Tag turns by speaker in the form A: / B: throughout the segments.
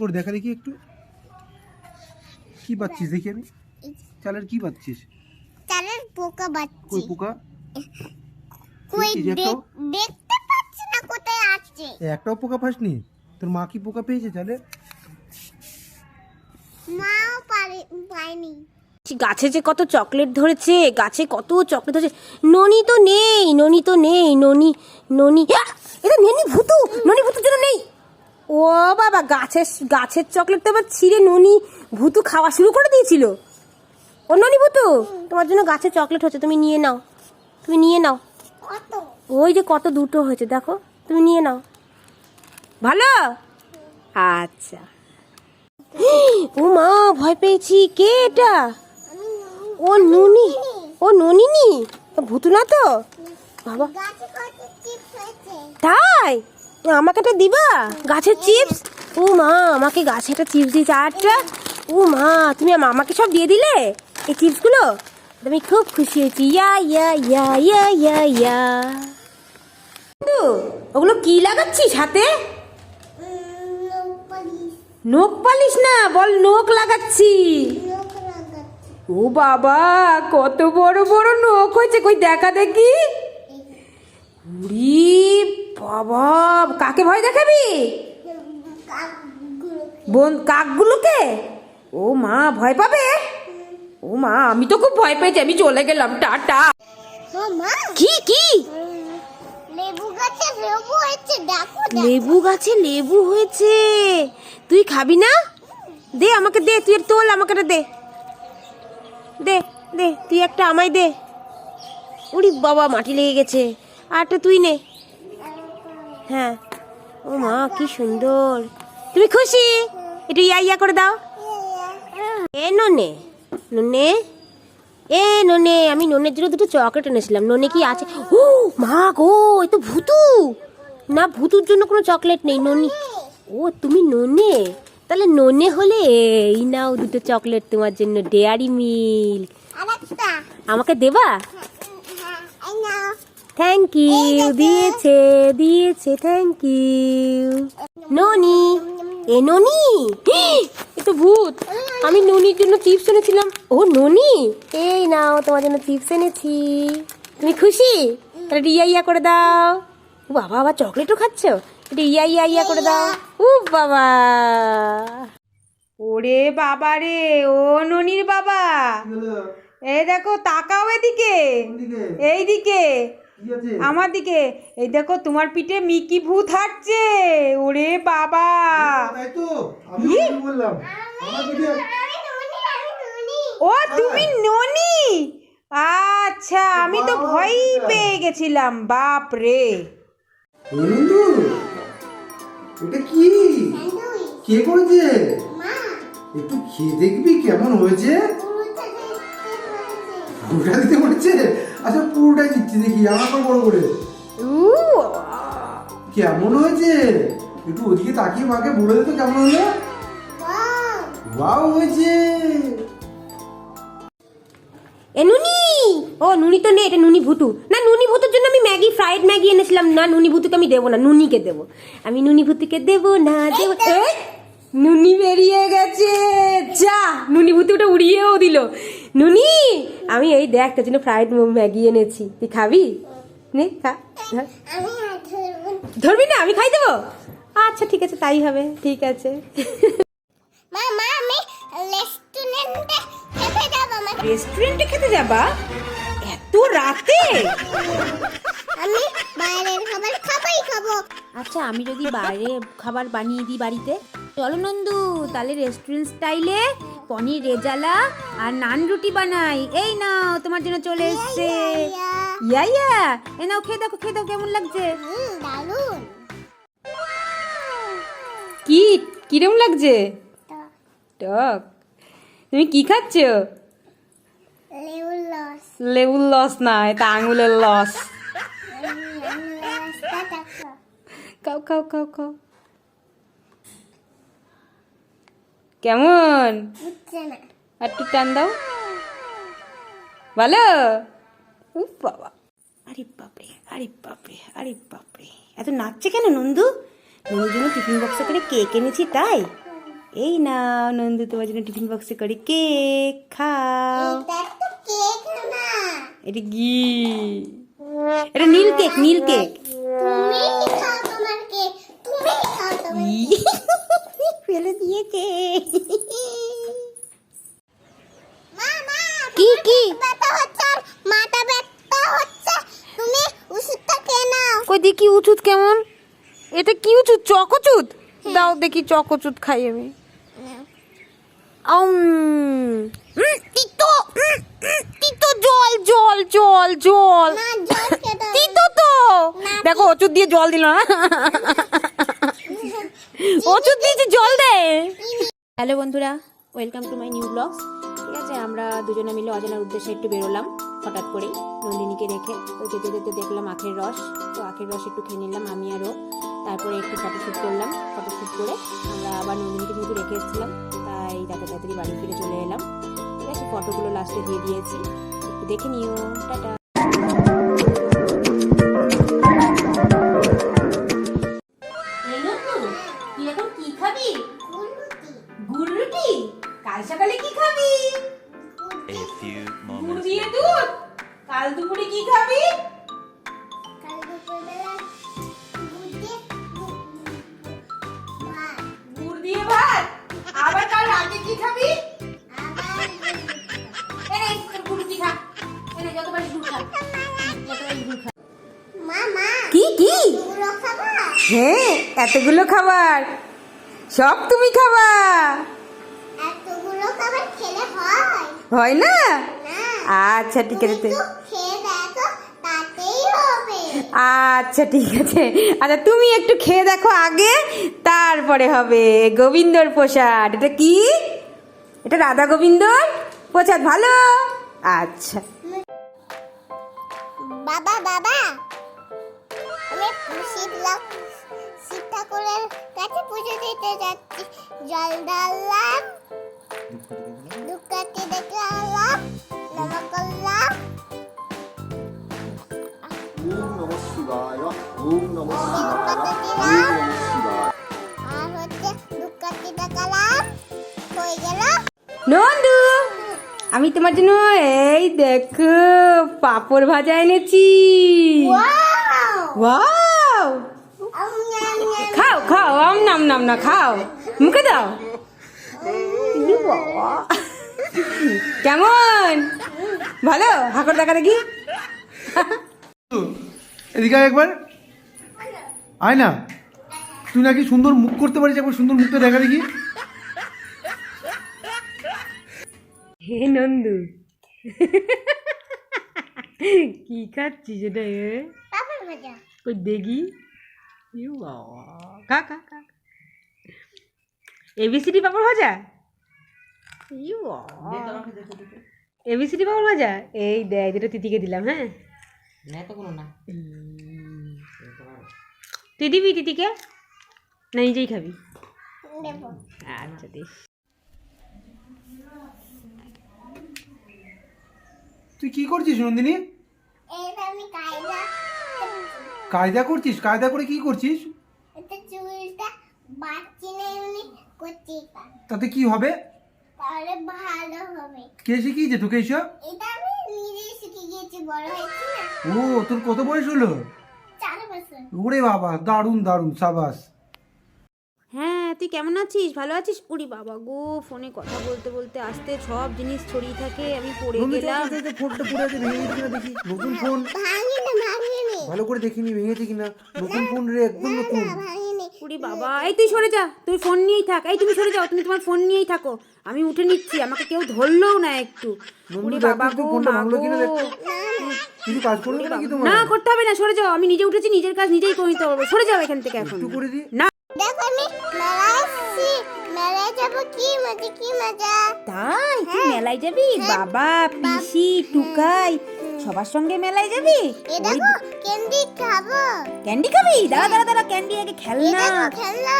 A: করে দেখা দেখি একটু। কি পাচ্ছিস দেখি আমি? চালের কি পাচ্ছিস?
B: চালের পোকা
A: পাচ্ছি।
B: কই
A: পোকা?
B: কই দেখতে পাচ্ছি না কোথায় আছে।
A: একটাও পোকা পাসনি? তোর মা কি পোকা পেয়েছে চালে?
B: মাও পারে পায়নি।
C: গাছে যে কত চকলেট ধরেছে গাছে কত চকলেট ধরেছে। ননি তো নেই ননি তো নেই ননি ননি! এটা ননি ভুতু ননি ভুতুর জন্য নেই। ও বাবা গাছের গাছের চকলেট তো আবার ছিঁড়ে ননি ভুতু খাওয়া শুরু করে দিয়েছিল। ও ননি ভুতু তোমার জন্য গাছে চকলেট হচ্ছে তুমি নিয়ে নাও। তুমি নিয়ে নাও। ওই যে কত দুটো হয়েছে দেখো তুমি নিয়ে নাও। ভালো? আচ্ছা। ও মা ভয় পেয়েছি কে এটা? ও নুনি ও ননিনি? ভুতু না তো? বাবা। তাই? আমাকে একটা দিবা? গাছের চিপস ও মা আমাকে গাছে একটা চিপস দিয়েছে। আটটা ও মা তুমি আম- আমাকে সব দিয়ে দিলে? এই চিপসগুলো আমি খুব খুশি হয়েছি। ইয়া ইয়া ইয়া ইয়া ইয়া ইয়া। তো, ওগুলো কি লাগাচ্ছিস হাতে? নখ পালিশ না বল নখ লাগাচ্ছি। ও বাবা কত বড় বড় নখ হয়েছে। কই দেখা দেখি। উরি বাবা কাকে ভয় দেখাবি? বোন কাকগুলোকে? ও মা ভয় পাবে? ও মা আমি তো খুব ভয় পেয়েছি আমি চলে গেলাম টাটা।
B: মা।
C: কি কি?
B: লেবু গাছে লেবু হয়েছে দেখো দেখো।
C: লেবু গাছে লেবু হয়েছে। তুই খাবি না? দে আমাকে দে তুই তোল আমাকে দে। দে দে তুই একটা আমায় দে। উড়ি বাবা মাটি লেগে গেছে। একটা তুই নে। হ্যাঁ। ও মা কি সুন্দর। তুমি খুশি? একটু ইয়া ইয়া করে দাও। এ ননে ননে এ ননে আমি ননের জন্য দুটো চকলেট এনেছিলাম। ননে কি আছে? ও মা গো এ তো ভুতু। না ভুতুর জন্য কোনো চকলেট নেই ননি। ও তুমি ননে? তাহলে ননে হলে এই নাও দুটো চকলেট তোমার জন্য ডেয়ারি মিল্ক। আমাকে দেবা?
B: হ্যাঁ
C: থ্যাংক ইউ দিয়েছে দিয়েছে থ্যাংক ইউ ননি এ ননি এ তো ভূত। আমি ননির জন্য চিপস এনেছিলাম। ও ননি এই নাও তোমার জন্য চিপস এনেছি। তুমি খুশি? তাহলে ইয়া ইয়া করে দাও। ও বাবা আবার চকলেটও খাচ্ছ? একটু ইয়া ইয়া ইয়া করে দাও। ও বাবা। ওরে বাবা রে ও ননির বাবা। এই দেখো তাকাও এদিকে। এইদিকে। আমার দিকে এই দেখো তোমার পিঠে মিকি ভূত হাঁটছে। ওরে বাবা।
B: নুনি
C: ও তুমি ননি? আচ্ছা আমি তো ভয়ই পেয়ে গেছিলাম বাপ রে।
A: এটা কি? কে করেছে? একটু খেয়ে দেখবি কেমন হয়েছে। দিতে আচ্ছা পুরোটাই দিচ্ছি দেখি আমার বড় করে। কেমন হয়েছে? একটু ওদিকে তাকিয়ে মাকে বলে দিত কেমন হলো?
B: ওয়াও
A: হয়েছে।
C: এ নুনি! ও নুনি তো নেই এটা নুনি ভুতু। না নুনি ভুতুর জন্য আমি ম্যাগি ফ্রাইড ম্যাগি এনেছিলাম। না নুনি ভুতুকে আমি দেবো না নুনিকে দেবো। আমি নুনি ভুতুকে দেবো না দেবো। নুনি বেরিয়ে গেছে। যা নুনি ভুতুটা উড়িয়েও দিল। নুনি আমি এই দেখ তোর জন্য ফ্রাইড ম্যাগি এনেছি। তুই খাবি? নে খা।
B: ধরবো না।
C: আমি খাই দেবো? আচ্ছা ঠিক আছে তাই হবে ঠিক আছে।
B: রেস্টুরেন্টে খেতে
C: রেস্টুরেন্টে খেতে যাবা? এত রাতে?
B: আমি বাইরের খাবার খাবাই খাব।
C: আচ্ছা আমি যদি বাইরে খাবার বানিয়ে দিই বাড়িতে? চলো নন্দু তাহলে রেস্টুরেন্ট স্টাইলে পনির রেজালা আর নান রুটি বানাই। এই নাও তোমার জন্য চলে এসছে। ইয়া ইয়া। এ নাও খেয়ে দেখো খেয়ে দেখো কেমন লাগছে? কি কিরম লাগছে? টক। তুমি কি খাচ্ছ? লেবুর লস না এটা আঙুলের লস খাও খাও খাও খাও। কেমন? আর একটু টান দাও। ভালো? উফ বাবা। আরে বাপরে আরে বাপরে আরে বাপরে। এত নাচছে কেন নন্দু? নন্দুর জন্য টিফিন বক্সে করে কেক এনেছি তাই।
D: এই না নন্দু তোমার জন্য টিফিন বক্সে করি কেক খাও।
B: এটা তো
D: এটা কি এটা নীল কেক নীল কেক।
B: তুমি খাও কেক তুমি খাও তোমার
D: ফেলে দিয়েছে
B: মা মা
D: কি কি
B: ব্যথা হচ্ছে আর মাথা ব্যথা হচ্ছে তুমি ওষুধটা খেয়ে নাও
D: কই উচুত কেমন? এটা কি উচুত? চকচুত? দাও দেখি চকচুত খাই আমি। তিতো। তিতো। জল জল জল জল। তিতো তো। দেখো ওষুধ দিয়ে জল দিল না ওষুধ দিয়েছে জল দে। হ্যালো বন্ধুরা welcome to my new blogs. ঠিক আছে, আমরা দুজনে মিলে অজানার উদ্দেশ্যে একটু বেরোলাম, হঠাৎ করেই। নন্দিনীকে রেখে তো যেতে যেতে দেখলাম আখের রস। তো আখের রস একটু খেয়ে নিলাম, আমি আরও তারপরে একটু ফটোশ্যুট করলাম ফটোশ্যুট করে আমরা আবার নন্দিনীকে যেহেতু রেখে এসেছিলাম, তাই তাতে তাড়াতাড়ি বাড়ি ফিরে চলে এলাম। ঠিক আছে ফটোগুলো লাস্টে দিয়ে দিয়েছি। একটু দেখে নিও, টাটা। হ্যাঁ এতগুলো খাবার। সব তুমি খাবা।
B: এতগুলো খাবার খেলে হয়?
D: হয় না? আচ্ছা ঠিক আছে আচ্ছা ঠিক আছে। আচ্ছা তুমি একটু খেয়ে দেখো আগে তারপরে হবে গোবিন্দর প্রসাদ। এটা কি? এটা রাধা গোবিন্দর প্রসাদ ভালো? আচ্ছা।
B: বাবা বাবা। আমি শিব ঠাকুরের কাছে পুজো দিতে যাচ্ছি। জল ঢাললাম দুঃখাতে দেখলাম নমা করলাম।
E: ওম নমঃ শিবায় ওম নমঃ শিবায় ওম নমঃ শিবায়।
B: আর হচ্ছে দুঃখাতে দেখালাম হয়ে গেল।
D: নন্দু আমি তোমার জন্য এই দেখো পাপড় ভাজা এনেছি। ওয়াও খাও খাও আম নাম নাম না খাও। মুখে দাও। কেমন? ভালো? হাকর দেখা দেখি?
A: এদিকে একবার। আয় না। তুই নাকি সুন্দর মুখ করতে পারিস একবার সুন্দর মুখটা দেখা দেখি।
D: হে নন্দু। কি খাচ্ছিস এটা দেখি? খা খা খা। এবিসিডি পাপড় ভাজা? এবিসিডি পাপড় ভাজা? এই দেয় যেটা তিতিকে দিলাম হ্যাঁ। তুই দিবি তিতিকে? না নিজেই খাবি? আচ্ছা দিস।
A: তুই কি করছিস নন্দিনী?
B: কায়দা
A: করছিস? কায়দা করে কি করছিস?
B: চুলটা বাচ্চি
A: তাতে কি হবে?
B: তাহলে ভালো হবে।
A: কে শিখিয়েছে তোকে এইসব
B: এটা আমি নিজেই শিখে গিয়েছি বড় হয়েছি
A: ও তোর কত বয়স হলো?
B: চার বছর।
A: ওরে বাবা দারুণ দারুণ সাবাস।
D: হ্যাঁ তুই কেমন আছিস? ভালো আছিস? উড়ি বাবা গো ফোনে কথা বলতে বলতে আসতে সব জিনিস ছড়িয়ে থাকে আমি পড়ে গেলাম।
A: ফোনটা পুরো আছে ভেঙে গেছে কিনা দেখি। নতুন ফোন। ভালো করে দেখিনি ভেঙেছে কিনা? নতুন ফোন রে একদম নতুন।
D: উড়ি বাবা এই তুই সরে যা তুই ফোন নিয়েই থাক এই তুমি সরে যাও তুমি তোমার ফোন নিয়েই থাকো আমি উঠে নিচ্ছি আমাকে কেউ ধরলেও না একটু। বাবা গো মা গো। না করতে হবে না সরে যাও আমি নিজে উঠেছি নিজের কাজ নিজেই করে নিতে পারব সরে যাও এখান থেকে এখন।
A: একটু করে দি।
D: না।
B: দেখো আমি মেলায় মেলায় কি মজা কি মজা।
D: তাই তুই মেলায় যাবি? বাবা পিসি টুকাই সবার সঙ্গে মেলায় যাবি?
B: এ দেখো ক্যান্ডি খাব।
D: ক্যান্ডি খাবি? দাঁড়া দাঁড়া দাঁড়া ক্যান্ডি আগে খেলনা।
B: খেলনা।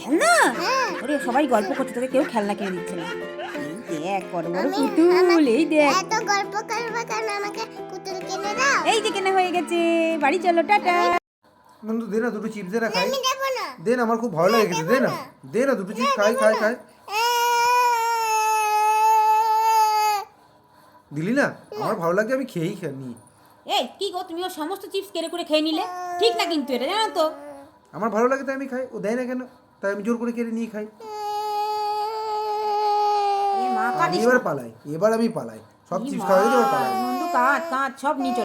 D: খেলনা?
B: হ্যাঁ।
D: ওরে সবাই গল্প করছে তোকে কেউ খেলনা কিনে দিচ্ছে না। দেখ বড় বড় পুতুল এই দেখ।
B: এত গল্প করব কেন? আমাকে পুতুল কিনে দাও।
D: এই যে কেনা হয়ে গেছে বাড়ি চলো টাটা।
A: নন্দু দে না দুটো চিপস দে না খাই। দে না আমার খুব ভালো লেগে গেছে দে না। দে না দুটো চিপস খাই খাই খাই। দিলি না? আমার ভালো লাগে আমি খেয়েই খা- এ
D: এই কি গো তুমি সমস্ত চিপস কেড়ে করে খেয়ে নিলে? ঠিক না কিন্তু এটা জানো তো?
A: আমার ভালো লাগে তাই আমি খাই। ও দেয় না কেন? তাই আমি জোর করে কেড়ে নিয়ে খাই। এবার পালাই এবার আমি পালাই। সব চিপস খাওয়া এবার পালাই।
D: কাঁচ কাঁচ সব নিচে